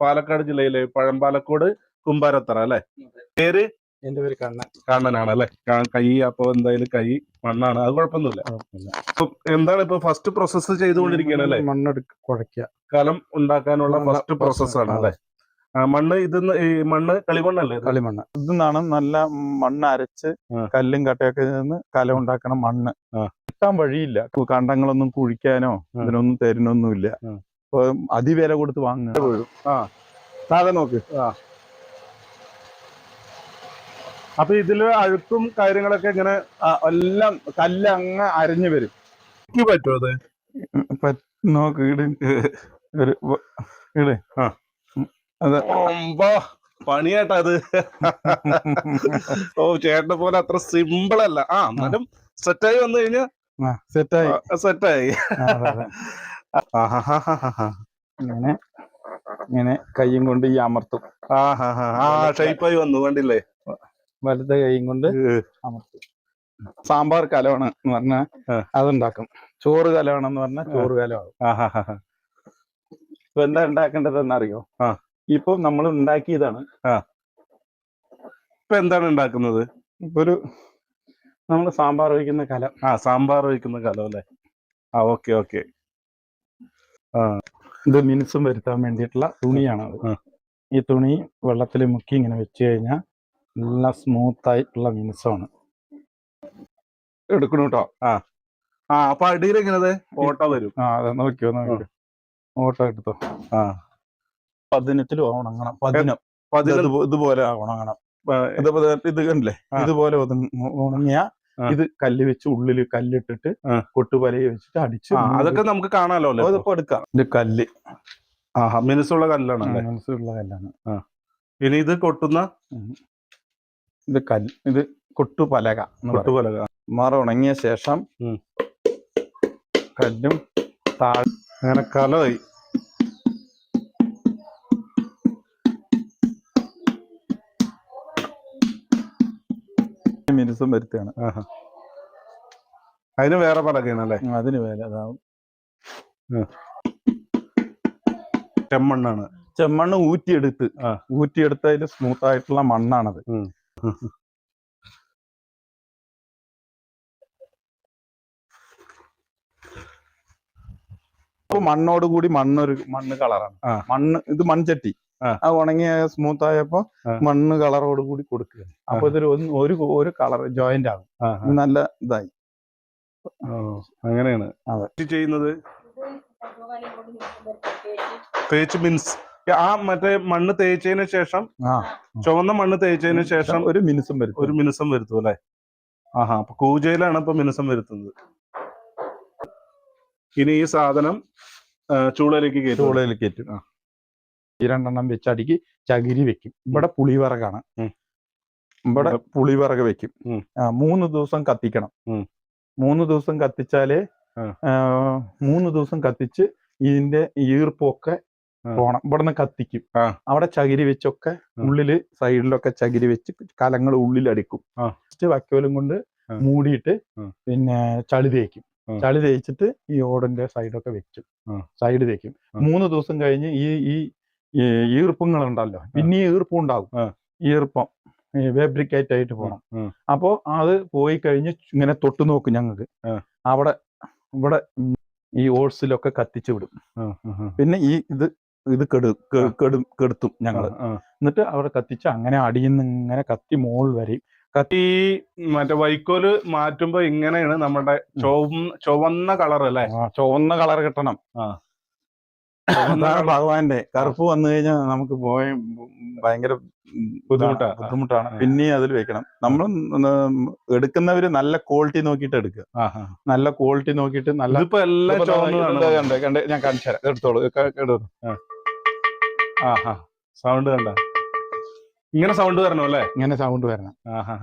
പാലക്കാട് ജില്ലയിലെ പഴമ്പാലക്കോട് കുമ്പാരത്തറ അല്ലെ? പേര്? എന്റെ പേര് കണ്ണൻ. കണ്ണനാണ് അല്ലെ? കൈ അപ്പൊ എന്തായാലും കൈ മണ്ണാണ്. അത് കുഴപ്പമൊന്നുമില്ല. എന്താണ് ഇപ്പൊ ഫസ്റ്റ് പ്രോസസ്സ് ചെയ്തുകൊണ്ടിരിക്കുകയാണ് അല്ലെ? മണ്ണെടുക്ക കുഴയ്ക്കുക കലം ഉണ്ടാക്കാനുള്ള ഫസ്റ്റ് പ്രോസസ് പ്രോസസ്സാണ് ആണ്. അല്ലെ? മണ്ണ് ഇത് ഈ മണ്ണ് കളിമണ്ണല്ലേ കളിമണ്ണ് ഇത്? കളിമണ്ണ്. ഇതിന്നാണ് നല്ല മണ്ണ് അരച്ച് കല്ലും കട്ടയൊക്കെ നിന്ന് കലം ഉണ്ടാക്കണ മണ്ണ്. കിട്ടാൻ വഴിയില്ല. കണ്ടങ്ങളൊന്നും കുഴിക്കാനോ അതിനൊന്നും ഇതിനൊന്നും തരുന്നൊന്നുമില്ല. ആ. അപ്പൊ അതിവില കൊടുത്ത് വാങ്ങുക. ആ. താഴെ നോക്ക്. അപ്പൊ ഇതിൽ അഴുക്കും കാര്യങ്ങളൊക്കെ ഇങ്ങനെ എല്ലാം കല്ല് അങ്ങ് അരഞ്ഞു വരും. പറ്റുമോ അത്? നോക്ക് ഇട്. ഒരു ഇട്. ആ. അത് പണിയാട്ടാ അത്. ഓ ചേട്ടനെ പോലെ അത്ര സിമ്പിൾ അല്ല. ആ എന്നാലും സെറ്റായി വന്നു കഴിഞ്ഞാ ആ സെറ്റായി സെറ്റായി ഇങ്ങനെ ഇങ്ങനെ കൈയും കൊണ്ട് ഈ അമർത്തും. ആ ഷേപ്പായി വന്നു കണ്ടില്ലേ? വലുത് കൈയും കൊണ്ട് അമർത്തും. സാമ്പാർ കലവണം എന്ന് പറഞ്ഞാൽ ആ. അതുണ്ടാക്കും. ചോറ് കലവണം എന്ന് പറഞ്ഞാൽ ചോറ് ആഹാഹാഹാ. ഇപ്പൊ എന്താ ഉണ്ടാക്കേണ്ടതെന്ന് അറിയോ ഇപ്പൊ നമ്മൾ ഉണ്ടാക്കിയതാണ്. ഇപ്പൊ എന്താണ് ഉണ്ടാക്കുന്നത്? ഒരു നമ്മൾ സാമ്പാർ ഒഴിക്കുന്ന കലം. ആ സാമ്പാർ ഒഴിക്കുന്ന കലം അല്ലേ? ആ ഓക്കെ ഓക്കെ. ഇത് മിനുസം വരുത്താൻ വേണ്ടിയിട്ടുള്ള തുണിയാണ് ഈ തുണി വെള്ളത്തിൽ മുക്കി ഇങ്ങനെ വെച്ച് കഴിഞ്ഞാൽ നല്ല സ്മൂത്ത് ആയിട്ടുള്ള മിനുസമാണ് എടുക്കണു കേട്ടോ ആ. അപ്പൊ അടിയിൽ എങ്ങനെ ഓട്ടോ വരും. ആ അതെ നോക്കിയോ നോക്കിയോ ഓട്ടോ എടുത്തോ? ആ. പതിനത്തിലും ഉണങ്ങണം. പതിനം. പതിനൊന്ന്. ഇതുപോലെ ഉണങ്ങണം. ആ, ഇത് കണ്ടില്ലേ? ഇതുപോലെ ഉണങ്ങിയ ആ. ഇത് കല്ല് വെച്ച് ഉള്ളിൽ കല്ലിട്ടിട്ട് ആ. കൊട്ടുപലയെ വെച്ചിട്ട് അടിച്ച് അതൊക്കെ നമുക്ക് കാണാലോ അതൊക്കെ? എടുക്കാം. ഇത് കല്ല്. ആഹാ മിനുസുള്ള കല്ലാണ് മിനുസുള്ള കല്ലാണ്. ഇനി ഇത് കൊട്ടുന്ന? ഇത് കല്ല് ഇത് കൊട്ടുപലക കൊട്ടുപലക. മറ ഉണങ്ങിയ ശേഷം. കല്ലും താഴെ അങ്ങനെ കലമായി മിനുസും വരുത്തുകയാണ്. അതിന് വേറെ പടക്കാണ് അല്ലേ? അതിന് വേറെ അതാവും. ചെമ്മണ്ണാണ്. ചെമ്മണ്ണ് ഊറ്റിയെടുത്ത്. ഊറ്റിയെടുത്ത് ഊറ്റിയെടുത്തതിൽ സ്മൂത്ത് ആയിട്ടുള്ള മണ്ണാണത്. മണ്ണോട് കൂടി മണ്ണൊരു മണ്ണ് കളറാണ്. മണ്ണ് ഇത് മൺചട്ടി. ആ. അത് ഉണങ്ങിയ സ്മൂത്ത് ആയപ്പോ മണ്ണ് കളറോട് കൂടി കൊടുക്കുക. അപ്പൊ ഇതൊരു ഒരു ഒരു കളർ ജോയിന്റ് ആകും നല്ല ഇതായി. അങ്ങനെയാണ്. ചെയ്യുന്നത്? തേച്ച് മീൻസ് ആ മറ്റേ മണ്ണ് തേച്ചതിന് ശേഷം ആ. ചുവന്ന മണ്ണ് തേച്ചതിന് ശേഷം ഒരു മിനുസം വരും ഒരു മിനുസം വരുത്തും അല്ലെ? ആഹാ അപ്പൊ കൂജയിലാണ് ഇപ്പൊ മിനുസം വരുത്തുന്നത്. ഇനി ഈ സാധനം ചൂളയിലേക്ക് കയറ്റും. ചൂളയിലേക്ക് കയറ്റും. ആ. ഈ രണ്ടെണ്ണം വെച്ച് അടുക്കി ചകിരി വെക്കും. ഇവിടെ പുളിവിറകാണ്. ഇവിടെ പുളിവിറക് വെക്കും. ആ, മൂന്ന് ദിവസം കത്തിക്കണം. മൂന്ന് ദിവസം കത്തിച്ചാലേ മൂന്ന് ദിവസം കത്തിച്ച് ഇതിന്റെ ഈർപ്പൊക്കെ. പോണം. ഇവിടുന്ന് കത്തിക്കും. അവിടെ ചകിരി വെച്ചൊക്കെ ഉള്ളിൽ സൈഡിലൊക്കെ ചകിരി വെച്ച് കലങ്ങൾ ഉള്ളിലടിക്കും. ഫസ്റ്റ് വക്കോലും കൊണ്ട്. മൂടിയിട്ട് പിന്നെ ചളി തേക്കും. ചളി തേച്ചിട്ട് ഈ ഓടിന്റെ സൈഡൊക്കെ വെക്കും. സൈഡ് തേക്കും. മൂന്ന് ദിവസം കഴിഞ്ഞ് ഈ ഈ ഈ ഈർപ്പങ്ങൾ ഉണ്ടല്ലോ പിന്നെ ഈർപ്പം ഉണ്ടാവും. ഈർപ്പം വേബ്രിക്കേറ്റ് ആയിട്ട് പോകണം അപ്പോൾ അപ്പോ അത് പോയി കഴിഞ്ഞ് ഇങ്ങനെ തൊട്ട് നോക്കും ഞങ്ങൾക്ക്. അവിടെ ഇവിടെ ഈ ഓട്സിലൊക്കെ കത്തിച്ചു വിടും. പിന്നെ ഈ ഇത് ഇത് കെടു കെടും കെടുത്തും ആ. എന്നിട്ട് അവിടെ കത്തിച്ച് അങ്ങനെ അടിയിൽ നിന്ന് ഇങ്ങനെ കത്തി മോൾ വരെയും. കത്തി മറ്റേ വൈക്കോൽ മാറ്റുമ്പോ ഇങ്ങനെയാണ് നമ്മുടെ ചുവന്ന ചുവന്ന കളർ അല്ലേ ചുവന്ന കളർ കിട്ടണം. അതാണ് ഭഗവാന്റെ. കറുപ്പ് വന്നു കഴിഞ്ഞാൽ നമുക്ക് പോയി ഭയങ്കര ബുദ്ധിമുട്ടാണ്. ബുദ്ധിമുട്ടാണ്. പിന്നെയും അതിൽ വെക്കണം. നമ്മൾ എടുക്കുന്നവര് നല്ല ക്വാളിറ്റി നോക്കിയിട്ട് എടുക്കുക. നല്ല ക്വാളിറ്റി നോക്കിയിട്ട് നല്ല ഇപ്പൊ എല്ലാം കണ്ട് ഞാൻ കാണിച്ചു തരാം. എടുത്തോളൂ. എടുത്തു എടുത്തോ. ആഹാ സൗണ്ട് കണ്ട. ഇങ്ങനെ സൗണ്ട് വരണം അല്ലേ? ഇങ്ങനെ സൗണ്ട് വരണം. ആഹാ